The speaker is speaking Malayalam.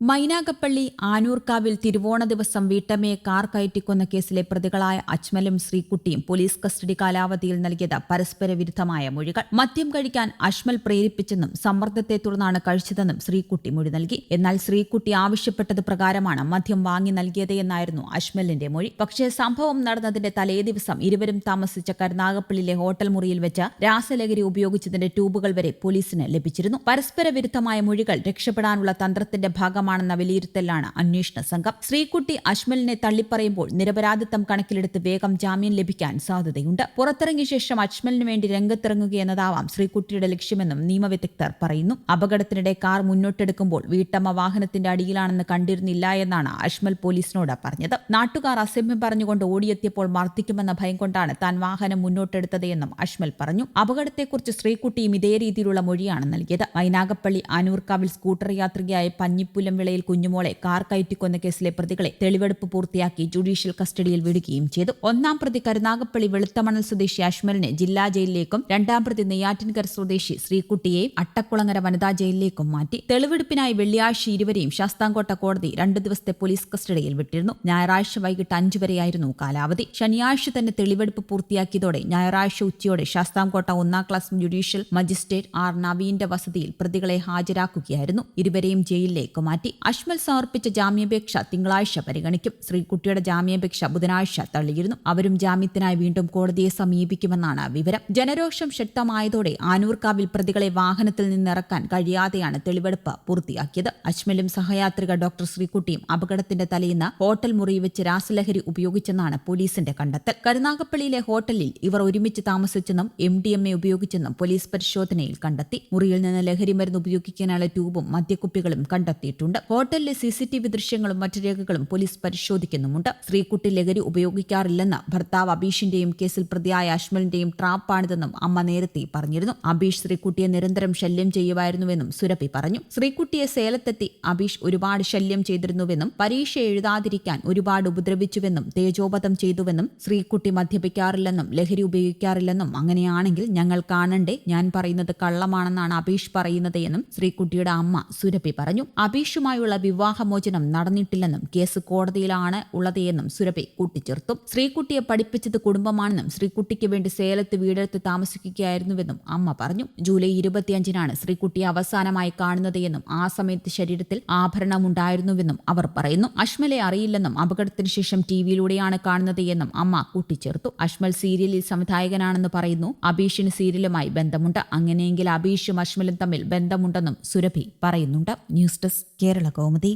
മൈനാഗപ്പള്ളി ആനൂർക്കാവിൽ തിരുവോണ ദിവസം വീട്ടമ്മയെ കാർ കയറ്റിക്കൊന്ന കേസിലെ പ്രതികളായ അജ്മലും ശ്രീകുട്ടിയും പോലീസ് കസ്റ്റഡി കാലാവധിയിൽ നൽകിയത് പരസ്പര വിരുദ്ധമായ മൊഴികൾ. മദ്യം കഴിക്കാൻ അജ്മൽ പ്രേരിപ്പിച്ചെന്നും സമ്മർദ്ദത്തെ തുടർന്നാണ് കഴിച്ചതെന്നും ശ്രീകുട്ടി മൊഴി നൽകി. എന്നാൽ ശ്രീകുട്ടി ആവശ്യപ്പെട്ടത് പ്രകാരമാണ് മദ്യം വാങ്ങി നൽകിയതെന്നായിരുന്നു അജ്മലിന്റെ മൊഴി. പക്ഷേ സംഭവം നടന്നതിന്റെ തലേ ദിവസം ഇരുവരും താമസിച്ച കരുനാഗപ്പള്ളിയിലെ ഹോട്ടൽ മുറിയിൽ വെച്ച് രാസലഹരി ഉപയോഗിച്ചതിന്റെ ട്യൂബുകൾ വരെ പോലീസിന് ലഭിച്ചിരുന്നു. പരസ്പര വിരുദ്ധമായ മൊഴികൾ രക്ഷപ്പെടാനുള്ള തന്ത്രത്തിന്റെ ഭാഗമാണെന്ന വിലയിരുത്തലാണ് അന്വേഷണ സംഘം. ശ്രീകുട്ടി അജ്മലിനെ തള്ളിപ്പറയുമ്പോൾ നിരപരാധിത്വം കണക്കിലെടുത്ത് വേഗം ജാമ്യം ലഭിക്കാൻ സാധ്യതയുണ്ട്. പുറത്തിറങ്ങിയ ശേഷം അജ്മലിന് വേണ്ടി രംഗത്തിറങ്ങുകയെന്നതാവാം ശ്രീകുട്ടിയുടെ ലക്ഷ്യമെന്നും നിയമവിദഗ്ധർ പറയുന്നു. അപകടത്തിനിടെ കാർ മുന്നോട്ടെടുക്കുമ്പോൾ വീട്ടമ്മ വാഹനത്തിന്റെ അടിയിലാണെന്ന് കണ്ടിരുന്നില്ല എന്നാണ് അജ്മൽ പോലീസിനോട് പറഞ്ഞത്. നാട്ടുകാർ അസഭ്യം പറഞ്ഞുകൊണ്ട് ഓടിയെത്തിയപ്പോൾ മർദ്ദിക്കുമെന്ന ഭയം കൊണ്ടാണ് താൻ വാഹനം മുന്നോട്ടെടുത്തത് എന്നും അജ്മൽ പറഞ്ഞു. അപകടത്തെക്കുറിച്ച് ശ്രീകുട്ടിയും ഇതേ രീതിയിലുള്ള മൊഴിയാണ് നൽകിയത്. വൈനാഗപ്പള്ളി ആനൂർക്കാവിൽ സ്കൂട്ടർ യാത്രികയായ പഞ്ഞിപ്പുലം വിളയിൽ കുഞ്ഞുമോളെ കാർ കയറ്റിക്കൊന്ന കേസിലെ പ്രതികളെ തെളിവെടുപ്പ് പൂർത്തിയാക്കി ജുഡീഷ്യൽ കസ്റ്റഡിയിൽ വിടുകയും ചെയ്തു. ഒന്നാം പ്രതി കരുനാഗപ്പള്ളി വെളുത്തമണൽ സ്വദേശി അഷ്മലിനെ ജില്ലാ ജയിലിലേക്കും രണ്ടാം പ്രതി നെയ്യാറ്റിൻകര സ്വദേശി ശ്രീകുട്ടിയെ അട്ടക്കുളങ്ങര വനിതാ ജയിലിലേക്കും മാറ്റി. തെളിവെടുപ്പിനായി വെള്ളിയാഴ്ച ഇരുവരെയും ശാസ്താംകോട്ട കോടതി രണ്ടു ദിവസത്തെ പോലീസ് കസ്റ്റഡിയിൽ വിട്ടിരുന്നു. ഞായറാഴ്ച വൈകിട്ട് അഞ്ചു വരെയായിരുന്നു കാലാവധി. ശനിയാഴ്ച തന്നെ തെളിവെടുപ്പ് പൂർത്തിയാക്കിയതോടെ ഞായറാഴ്ച ഉച്ചയോടെ ശാസ്താംകോട്ട ഒന്നാം ക്ലാസ് ജുഡീഷ്യൽ മജിസ്ട്രേറ്റ് ആർ നവീന്റെ വസതിയിൽ പ്രതികളെ ഹാജരാക്കുകയായിരുന്നു. ഇരുവരെയും ജയിലിലേക്ക് മാറ്റി. അഷ്മൽ സമർപ്പിച്ച ജാമ്യാപേക്ഷ തിങ്കളാഴ്ച പരിഗണിക്കും. ശ്രീകുട്ടിയുടെ ജാമ്യാപേക്ഷ ബുധനാഴ്ച തള്ളിയിരുന്നു. അവരും ജാമ്യത്തിനായി വീണ്ടും കോടതിയെ സമീപിക്കുമെന്നാണ് വിവരം. ജനരോഷം ശക്തമായതോടെ ആനൂർക്കാവിൽ പ്രതികളെ വാഹനത്തിൽ നിന്നിറക്കാൻ കഴിയാതെയാണ് തെളിവെടുപ്പ് പൂർത്തിയാക്കിയത്. അഷ്മലും സഹയാത്രിക ഡോക്ടർ ശ്രീകുട്ടിയും അപകടത്തിന്റെ തലേന്ന് ഹോട്ടൽ മുറി വെച്ച് രാസലഹരി ഉപയോഗിച്ചെന്നാണ് പോലീസിന്റെ കണ്ടെത്തൽ. കരുനാഗപ്പള്ളിയിലെ ഹോട്ടലിൽ ഇവർ ഒരുമിച്ച് താമസിച്ചെന്നും എം ഡി എം എ ഉപയോഗിച്ചെന്നും പോലീസ് പരിശോധനയിൽ കണ്ടെത്തി. മുറിയിൽ നിന്ന് ലഹരി മരുന്ന് ഉപയോഗിക്കാനുള്ള ട്യൂബും മദ്യക്കുപ്പികളും കണ്ടെത്തിയിട്ടുണ്ട്. ഹോട്ടലിലെ സി സി ടി വി ദൃശ്യങ്ങളും മറ്റു രേഖകളും പോലീസ് പരിശോധിക്കുന്നുമുണ്ട്. സ്ത്രീക്കുട്ടി ലഹരി ഉപയോഗിക്കാറില്ലെന്ന് ഭർത്താവ് അബീഷിന്റെയും കേസിൽ പ്രതിയായ അഷ്മലിന്റെയും ട്രാപ്പാണിതെന്നും അമ്മ നേരത്തെ പറഞ്ഞിരുന്നു. അബീഷ് ശ്രീക്കുട്ടിയെ നിരന്തരം ശല്യം ചെയ്യുമായിരുന്നുവെന്നും സുരഭി പറഞ്ഞു. ശ്രീക്കുട്ടിയെ സേലത്തെത്തി അബീഷ് ഒരുപാട് ശല്യം ചെയ്തിരുന്നുവെന്നും പരീക്ഷ എഴുതാതിരിക്കാൻ ഒരുപാട് ഉപദ്രവിച്ചുവെന്നും തേജോപതം ചെയ്തുവെന്നും ശ്രീക്കുട്ടി മദ്യപിക്കാറില്ലെന്നും ലഹരി ഉപയോഗിക്കാറില്ലെന്നും അങ്ങനെയാണെങ്കിൽ ഞങ്ങൾ കാണണ്ടേ? ഞാൻ പറയുന്നത് കള്ളമാണെന്നാണ് അബീഷ് പറയുന്നത് എന്നും ശ്രീകുട്ടിയുടെ അമ്മ സുരഭി പറഞ്ഞു. അബീഷുമായുള്ള വിവാഹമോചനം നടന്നിട്ടില്ലെന്നും കേസ് കോടതിയിലാണ് ഉള്ളതെന്നും സുരഭി കൂട്ടിച്ചേർത്തു. ശ്രീകുട്ടിയെ പഠിപ്പിച്ചത് കുടുംബമാണെന്നും ശ്രീകുട്ടിക്ക് വേണ്ടി സേലത്ത് വീടെടുത്ത് താമസിക്കുകയായിരുന്നുവെന്നും അമ്മ പറഞ്ഞു. ജൂലൈ ഇരുപത്തിയഞ്ചിനാണ് ശ്രീകുട്ടിയെ അവസാനമായി കാണുന്നത് എന്നും ആ സമയത്ത് ശരീരത്തിൽ ആഭരണം ഉണ്ടായിരുന്നുവെന്നും അവർ പറയുന്നു. അഷ്മലെ അറിയില്ലെന്നും അപകടത്തിന് ശേഷം ടി വിയിലൂടെയാണ് കാണുന്നത് എന്നും അമ്മ കൂട്ടിച്ചേർത്തു. അഷ്മൽ സീരിയലിൽ സംവിധായകനാണെന്ന് പറയുന്നു. അബീഷിന് സീരിയലുമായി ബന്ധമുണ്ട്. അങ്ങനെയെങ്കിൽ അബീഷും അഷ്മലും തമ്മിൽ ബന്ധമുണ്ടെന്നും സുരഭി പറയുന്നുണ്ട്. News desk Kerala Kaumudi